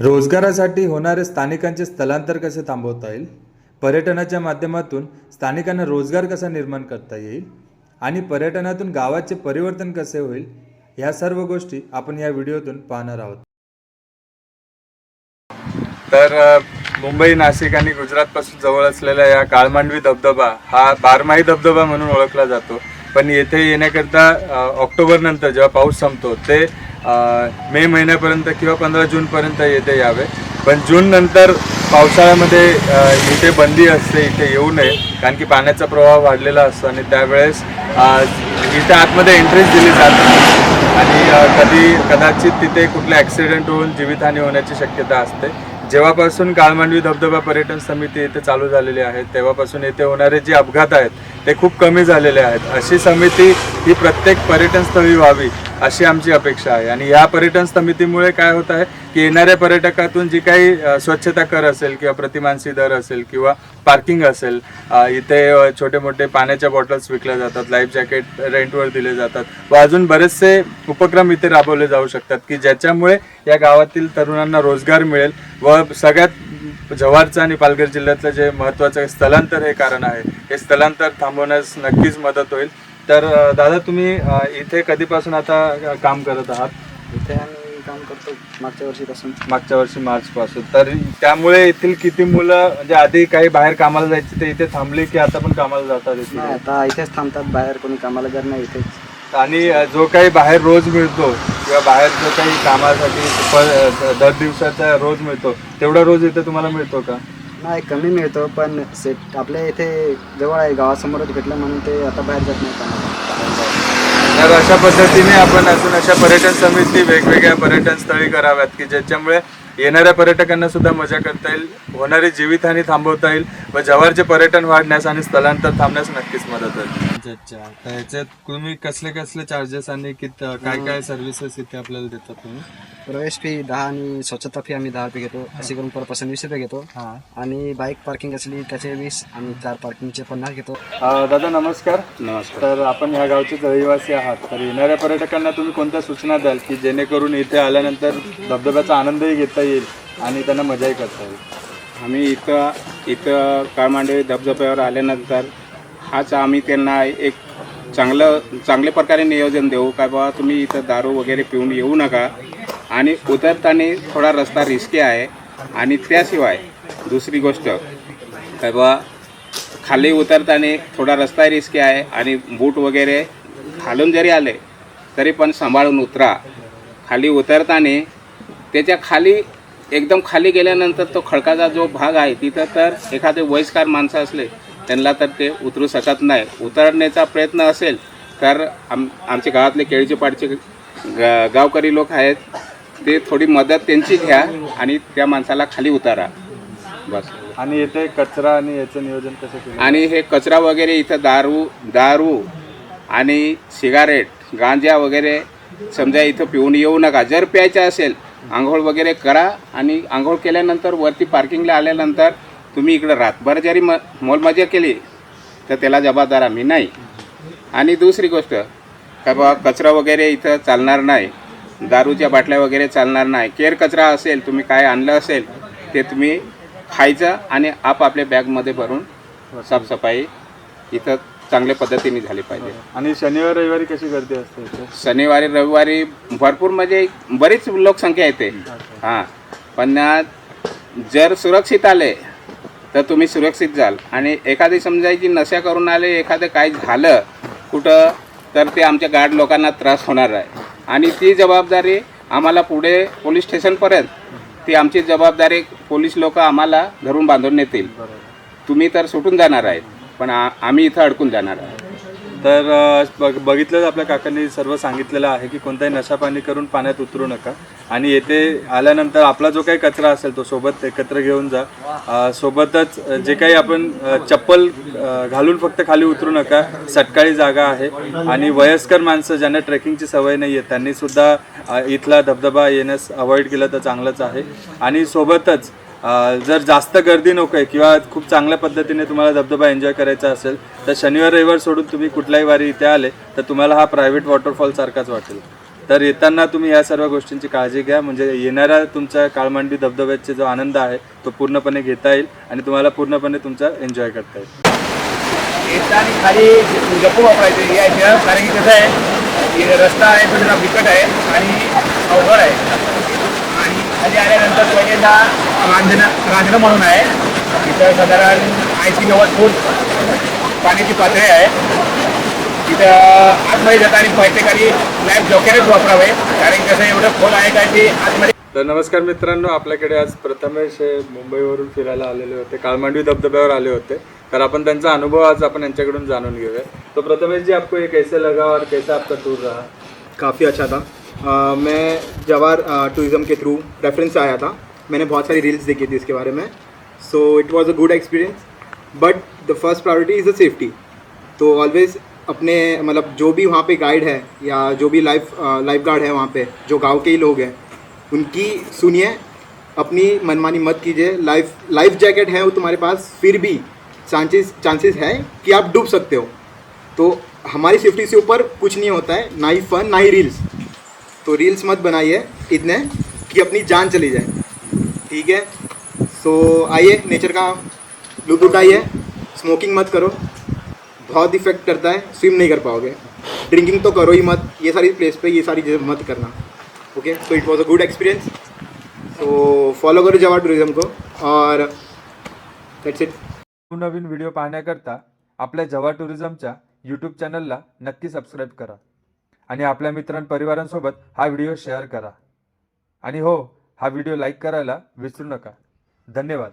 रोजगारासाठी होणारे स्थानिकांचे स्थलांतर कसे थांबवता येईल? पर्यटनाच्या माध्यमातून स्थानिकांना रोजगार कसा निर्माण करता येईल? आणि पर्यटनातून गावाचे परिवर्तन कसे होईल? ह्या सर्व गोष्टी आपण या व्हिडिओतून पाहणार आहोत. तर मुंबई नाशिक आणि गुजरातपासून जवळ असलेला या काळमांडवी धबधबा हा बारमाही धबधबा म्हणून ओळखला जातो. पण येथे येण्याकरता ऑक्टोबरनंतर जेव्हा पाऊस संपतो ते मे महिन्यापर्यंत किंवा पंधरा जूनपर्यंत येथे यावे. पण जून नंतर पावसाळ्यामध्ये इथे बंदी असते इथे येऊ नये कारण की पाण्याचा प्रवाह वाढलेला असतो आणि त्यावेळेस इथे आतमध्ये एंट्रीच दिली जाते आणि कधी कदाचित तिथे कुठले ॲक्सिडेंट होऊन जीवितहानी होण्याची शक्यता असते. जेव्हापासून काळमांडवी धबधबा पर्यटन समिती इथे चालू झालेली आहे तेव्हापासून येथे होणारे जे अपघात आहेत ते खूप कमी झालेले आहेत. अशी समिती ही प्रत्येक पर्यटनस्थळी व्हावी अशी आमची अपेक्षा आहे. आणि या पर्यटन समितीमुळे काय होत आहे की येणाऱ्या पर्यटकातून जी काही अ, स्वच्छता कर असेल किंवा प्रतिमानसी दर असेल किंवा पार्किंग असेल अ, इथे अ, छोटे मोठे पाण्याच्या बॉटल्स विकल्या जातात लाईफ जॅकेट रेंटवर दिले जातात व अजून बरेचसे उपक्रम इथे राबवले जाऊ शकतात की ज्याच्यामुळे या गावातील तरुणांना रोजगार मिळेल व सगळ्यात जव्हारचं आणि पालघर जिल्ह्यातलं जे महत्त्वाचं स्थलांतर हे कारण आहे. हे स्थलांतर थांबवण्यास नक्कीच मदत होईल. तर अ, दादा तुम्ही अ, इथे कधीपासून आता अ, काम करत आहात? इथे आम्ही काम करतो मागच्या वर्षीपासून. मागच्या वर्षी मार्च पासून तर त्यामुळे येथील किती मुलं म्हणजे आधी काही बाहेर कामाला जायची ते इथे थांबली की आता पण कामाला जातात नाही इथे आता इथेच थांबतात बाहेर कोणी कामाला जर नाही इथेच. आणि अ, जो काही बाहेर रोज मिळतो किंवा बाहेर जो काही कामासाठी दर दिवसाचा रोज मिळतो तेवढा रोज इथे तुम्हाला मिळतो का? नाही कमी मिळतो पण सेट आपल्या इथे जवळ आहे गावासमोरच भेटलं म्हणून ते आता बाहेर जात नाही कामाला. तर अशा पद्धतीने आपण अजून अशा पर्यटन समिती वेगवेगळ्या पर्यटन स्थळी कराव्यात की ज्याच्यामुळे येणाऱ्या पर्यटकांना सुद्धा मजा करता येईल होणारी जीवितहानी थांबवता येईल व जवळचे पर्यटन वाढण्यास आणि स्थलांतर थांबण्यास नक्कीच मदत होईल. अच्छा तर याच्यात तुम्ही कसले कसले चार्जेस आणि कित काय काय सर्व्हिसेस इथे आपल्याला देतात तुम्ही? प्रवेश फी दहा आणि स्वच्छता फी आम्ही दहा रुपये घेतो असे करून पर पर्सन वीस रुपये घेतो. हां. आणि बाईक पार्किंग असली त्याचे वीस आणि चार पार्किंगचे पन्नास घेतो. दादा नमस्कार. नमस्कार. तर आपण ह्या गावचे रहिवासी आहात. तर येणाऱ्या पर्यटकांना तुम्ही कोणत्या सूचना द्याल की जेणेकरून इथे आल्यानंतर धबधब्याचा आनंदही घेता येईल आणि त्यांना मजाही करता येईल. आम्ही इथं इथं काळमांडे धबधब्यावर आल्यानंतर हाच आम्ही त्यांना एक चांगलं चांगल्या प्रकारे नियोजन देऊ. काय बाबा तुम्ही इथं दारू वगैरे पिऊन येऊ नका. आणि उतरताना थोडा रस्ता रिस्की आहे. आणि त्याशिवाय दुसरी गोष्ट काय बाबा खाली उतरताना थोडा रस्ता रिस्की आहे. आणि बूट वगैरे खालून जरी आले तरी पण सांभाळून उतरा. खाली उतरताना त्याच्याखाली एकदम खाली गेल्यानंतर तो खडकाचा जो भाग आहे तिथं तर एखादे वयस्कर माणसं असले त्यांना तर ते उतरू शकत नाही. उतरण्याचा प्रयत्न असेल तर आम आमच्या गावातले केळीचे पाडचे गा गावकरी लोक आहेत ते थोडी मदत त्यांची घ्या आणि त्या माणसाला खाली उतारा. बस. आणि इथे कचरा आणि याचं नियोजन कसं केलं? आणि हे कचरा वगैरे इथं दारू दारू आणि सिगारेट गांजा वगैरे समजा इथं पिऊन येऊ नका. जर प्यायचं असेल आंघोळ वगैरे करा आणि आंघोळ केल्यानंतर वरती पार्किंगला आल्यानंतर तुम्ही इकडं रातभर जरी म मोलमजा केली तर त्याला जबाबदार आम्ही नाही. आणि दुसरी गोष्ट काय बाबा कचरा वगैरे इथं चालणार नाही. दारूच्या बाटल्या वगैरे चालणार नाही. केर कचरा असेल तुम्ही काय आणलं असेल ते तुम्ही खायचं आणि आपापल्या बॅगमध्ये भरून साफसफाई इथं चांगल्या पद्धतीने झाली पाहिजे. आणि शनिवार रविवारी कशी गर्दी असते इथे? शनिवारी रविवारी भरपूर म्हणजे बरीच लोकसंख्या येते. हां. पण जर सुरक्षित आले तर तुम्ही सुरक्षित जाल. आणि एखादी समजायची नशा करून आले एखादं काय झालं कुठं तर ते आमच्या गार्ड लोकांना त्रास होणार आहे. आणि ती जबाबदारी आम्हाला पुढे पोलीस स्टेशनपर्यंत ती आमची जबाबदारी पोलीस लोक आम्हाला धरून बांधून नेतील. तुम्ही तर सुटून जाणार आहेत. पण आ- आम्ही इथं अडकून जाणार आहे तर बघ- बघितलंच आपल्या काकांनी सर्व सांगितलेलं आहे की कोणताही नशापाणी करून पाण्यात उतरू नका. आणि येथे आल्यानंतर आपला जो काही कचरा असेल तो सोबत एकत्र घेऊन जा. सोबतच जे काही आपण चप्पल घालून फक्त खाली उतरू नका. सटकाळी जागा आहे. आणि वयस्कर माणसं ज्यांना ट्रेकिंगची सवय नाही आहे त्यांनी सुद्धा इथला धबधबा येण्यास अवॉइड केलं तर चांगलंच आहे. आणि सोबतच जर जास्त गर्दी नको आहे किंवा खूप चांगल्या पद्धतीने तुम्हाला धबधबा एन्जॉय करायचा असेल तर शनिवार रविवार सोडून तुम्ही कुठल्याही वारी इथे आले तर तुम्हाला हा प्रायव्हेट वॉटरफॉल सारखाच वाटेल. तर येताना तुम्ही या सर्व गोष्टींची काळजी घ्या. म्हणजे येणाऱ्या तुमच्या काळमांडी धबधब्याचा जो आनंद आहे तो पूर्णपणे घेता येईल आणि तुम्हाला पूर्णपणे तुमचा एन्जॉय करता येईल. येताना खाली गप्पू वापरायचं. या कारण की कसं आहे रस्ता आहे तो जरा बिकट आहे आणि अवघड आहे. आणि खाली आल्यानंतर पहिल्यांदा रांजणं रांजणं म्हणून आहे. तिथं साधारण ऐंशी नव्वद फूट पाण्याची पातळी आहे. तिथं आतमध्ये जाताना प्रत्येकाने लाईफ जॉकेटच वापरावे कारण कसं एवढं खोल आहे काय ते आतमध्ये तर नमस्कार मित्रांनो आपल्याकडे आज प्रथमेश हे मुंबईवरून फिरायला आलेले होते. काळमांडवी धबधब्यावर आले होते. तर आपण त्यांचा अनुभव आज आपण यांच्याकडून जाणून घेऊया. तो प्रथमेश जी आपको ये कैसे लगा और कैसा आपका टूर रहा? काफ़ी अच्छा था. मैं जवार टूरिज़म के थ्रू रेफरेंस आया था। मैंने बहुत सारी रील्स देखी थी इसके बारे में। So it was a good experience but the first priority is the safety तो ऑलवेज अपने मतलब जो भी वहाँ पे गाइड है, या जो भी लाइफ लाइफ गार्ड है वहाँ पे, जो गाँव के ही लोग हैं, उनकी सुनिए, अपनी मनमानी मत कीजिए। लाइफ लाइफ जैकेट है वो तुम्हारे पास, फिर भी चांसेस चांसेस है कि आप डूब सकते हो। तो हमारी सेफ्टी से ऊपर कुछ नहीं होता है, ना ही फन ना ही रील्स तो रील्स मत बनाइए इतने कि अपनी जान चली जाए। ठीक है? सो आइए नेचर का लुत्फ उठाइए। स्मोकिंग मत करो। बहुत इफेक्ट करता है। स्विम नहीं कर पाओगे। ड्रिंकिंग तो करो ही मत। ये सारी प्लेस पे ये सारी चीज़ें मत करना। Okay so it was a good experience so follow करो जवा टूरिज़म को। और दैट्स इट नवीन व्हिडिओ पाहण्याकरता आपल्या जवा टुरिझमच्या यूट्यूब चॅनलला नक्की सबस्क्राईब करा. आणि आपल्या मित्रांपरिवारांसोबत हा व्हिडिओ शेअर करा. आणि हो हा व्हिडिओ लाईक करायला विसरू नका. धन्यवाद.